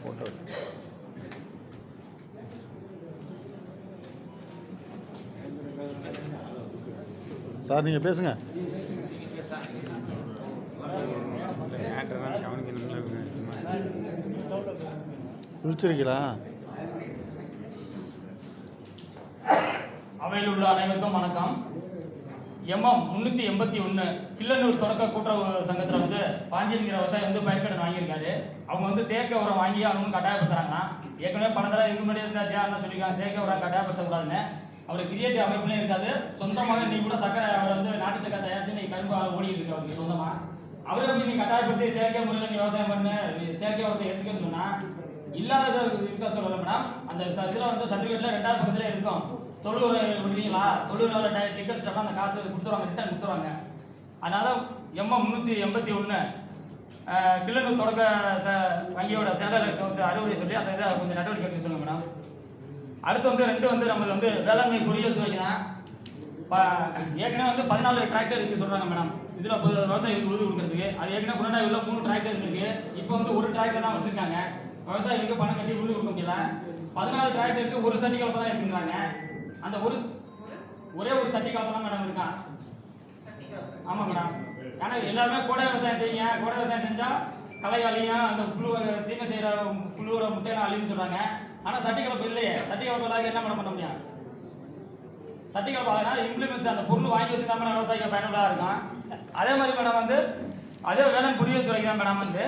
Photo sir நீங்கள் பேசுங்க. மேட்டர்லாம் விழிச்சிருக்கீங்களா? அவையில் உள்ள அனைவருக்கும் வணக்கம். எம்எம் முந்நூற்றி எண்பத்தி ஒன்று கிள்ளனூர் தொடக்க கூட்டுறவு சங்கத்தில் வந்து பாண்டியன்கிற விவசாயி வந்து பயிர்க்கடன் வாங்கியிருக்காரு. அவங்க வந்து செயற்கை உரம் வாங்கி அவங்க கட்டாயப்படுத்துறாங்க ஏற்கனவே பல தடவை இதுக்கு முன்னாடி இருந்தா ஜேஆர்னு சொல்லியிருக்காங்க செயற்கை உரம் கட்டாயப்படுத்தக்கூடாதுன்னு. அவர் கிரியேட்டிவ் அமைப்புலேயும் இருக்காது சொந்தமாக நீ கூட சக்கரை அவர் வந்து நாட்டு சக்கரை தயாரிச்சு நீ கரும்பு ஆள் ஓடிட்டு இருக்கு அவருக்கு சொந்தமாக அவரை போய் நீ கட்டாயப்படுத்தி செயற்கை முறையில் நீ விவசாயம் பண்ணு செயற்கை உரத்தை எடுத்துக்கன்னு சொன்னா இல்லாததை இருக்க சொல்லல மேடம் அந்த இதில் வந்து சர்டிஃபிகேட்ல ரெண்டாவது பக்கத்துல இருக்கும். தொழுவுற விடுறீங்களா தொழுவுற டிக்கெட் ஸ்டாப் அந்த காசு கொடுத்துருவாங்க ரிட்டர்ன் கொடுத்துருவாங்க. அதனால எம்எம் முந்நூற்றி எண்பத்தி ஒன்று கிள்ளனூர் தொடக்க ச வங்கியோட செயலருக்கு வந்து அறிவுரை சொல்லி அந்த இதை கொஞ்சம் நடவடிக்கை எடுக்க சொல்லுங்க மேடம் அடுத்து வந்து ரெண்டு வந்து நம்மளுக்கு வந்து வேளாண்மை பொறியியல் துறை தான். ஏற்கனவே வந்து பதினாலு டிராக்டர் இருக்கு சொல்கிறாங்க மேடம் இதில் விவசாயிகளுக்கு உழுது கொடுக்குறதுக்கு. அது ஏற்கனவே குணடாயூர்ல மூணு டிராக்டர் இருந்திருக்கு. இப்போ வந்து ஒரு டிராக்டர் தான் வச்சுருக்காங்க. விவசாயிகளுக்கு பணம் கட்டி உழுது கொடுக்க முடியல பதினாலு டிராக்டருக்கு ஒரு சட்டி கலப்பை தான் இருக்குங்கிறாங்க. அந்த ஒரு ஒரே ஒரு சட்டி கலப்பை தான் மேடம் இருக்கான் ஆமா மேடம் ஏன்னா எல்லாருமே கோடை விவசாயம் செய்யுங்க. கோடை விவசாயம் செஞ்சா களை அழியும் அந்த புழு தீமை செய்யற புழுவோட முட்டையெல்லாம் அழியும்னு சொல்றாங்க. ஆனா சட்டி கலப்பு இல்லையே. சட்டி கலப்பு இல்லாத என்ன மேடம் பண்ண முடியும்? சட்டி கலப்பு ஆகுனா இம்ப்ளிமெண்ட்ஸ் அந்த பொருள் வாங்கி வச்சு தான் மேடம் விவசாயிக்கு பயனுள்ளதாக இருக்கும். அதே மாதிரி மேடம் வந்து அதே வேளாண் பொறியியல் துறைக்கு தான் மேடம் வந்து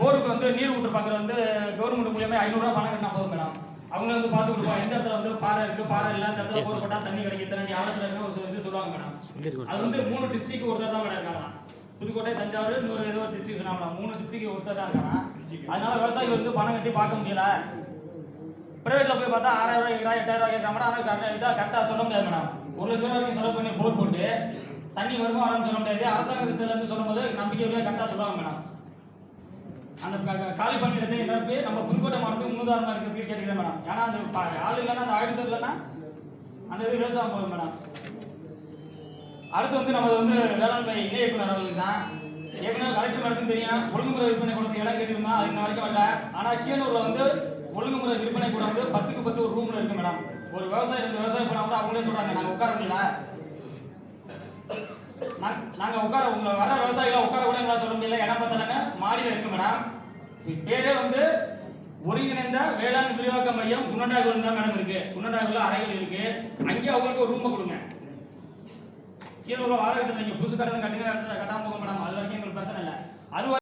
போருக்கு வந்து நீர் ஊற்று பார்க்குற வந்து கவர்மெண்ட் மூலியமா ஐநூறுரூவா பணம் கட்டினா போதும் மேடம் அவங்களே வந்து பார்த்து கொடுப்பாங்க. எந்த இடத்துல வந்து பாறை இருக்கு பாறை இல்லை இந்த இடத்துல போர் போட்டா தண்ணி கிடைக்கும் இத்தனை ஆழத்துல இருக்கு ஒரு இது சொல்லுவாங்க மேடம் அது வந்து மூணு டிஸ்ட்ரிக்ட் ஒருத்தர் தான் மேடம் இருக்காங்க புதுக்கோட்டை தஞ்சாவூர் இன்னொரு ஏதோ ஒரு டிஸ்ட்ரிக்ட் சொன்னாங்க மூணு டிஸ்ட்ரிக்ட் ஒருத்தர் தான் இருக்காங்க அதனால விவசாயிகள் வந்து பணம் கட்டி பார்க்க முடியல. பிரைவேட்ல போய் பார்த்தா ஆறாயிரம் ரூபாய் கேட்கறா எட்டாயிரம் ரூபாய் கேட்கறா மேடம் ஆனால் கரெக்டாக இதாக கரெக்டாக சொல்ல முடியாது மேடம் ஒரு லட்சம் ரூபாய் வரைக்கும் செலவு பண்ணி போர் போட்டு தண்ணி வருமா வரான்னு சொல்ல முடியாது. அரசாங்கத்துல இருந்து சொல்லும்போது நம்பிக்கை கரெக்டாக சொல்லுவாங்க மேடம் அந்த க- க- காலி பணியிடத்தை நிரப்பி நம்ம புதுக்கோட்டை மாவட்டத்துக்கு முன்னுதாரணமாக இருக்கிறதுக்கு கேட்டுக்கிறேன் மேடம். ஏன்னா அந்த ஆள் இல்லைன்னா அந்த ஆஃபீஸர் இல்லைன்னா அந்த இது ஆகும் போகும் மேடம். அடுத்து வந்து நமது வந்து வேளாண்மை இணை இயக்குனர் அவர்களுக்கு தான். ஏற்கனவே கலெக்டர் நடத்தும் தெரியும். ஒழுங்குமுறை விற்பனை கூடத்துக்கு இடம் கேட்டிருந்தா அது இன்ன வரைக்கும் இல்லை ஆனால் கீழூரில் வந்து ஒழுங்குமுறை விற்பனை கூட வந்து பத்துக்கு பத்து ஒரு ரூமில் இருக்கு மேடம். ஒரு விவசாயி ரெண்டு விவசாயம் பண்ணால் கூட அவங்களே சொல்கிறாங்க நாங்கள் உட்கார முடியல. நாங்கள் உட்கார உங்களை வர விவசாயிகளை உட்கார கூட எங்களால் சொல்ல முடியல. இடம் பார்த்தலன்னு மாடியில் இருக்கு மேடம். பேரே வந்து ஒருங்கிணைந்த வேளாண் விரிவாக்க மையம் குன்னடாகுல தான் மேடம் இருக்கு. குன்னடாகுல அறைகள் இருக்கு. அங்கே அவங்களுக்கு ஒரு ரூமை கொடுங்க. கீழே உள்ள வாடகை கட்டணம் நீங்க புதுசு கட்டணம் கட்டுங்க கட்டாம போக மேடம். அது வரைக்கும் எங்களுக்கு பிரச்சனை இல்லை. அது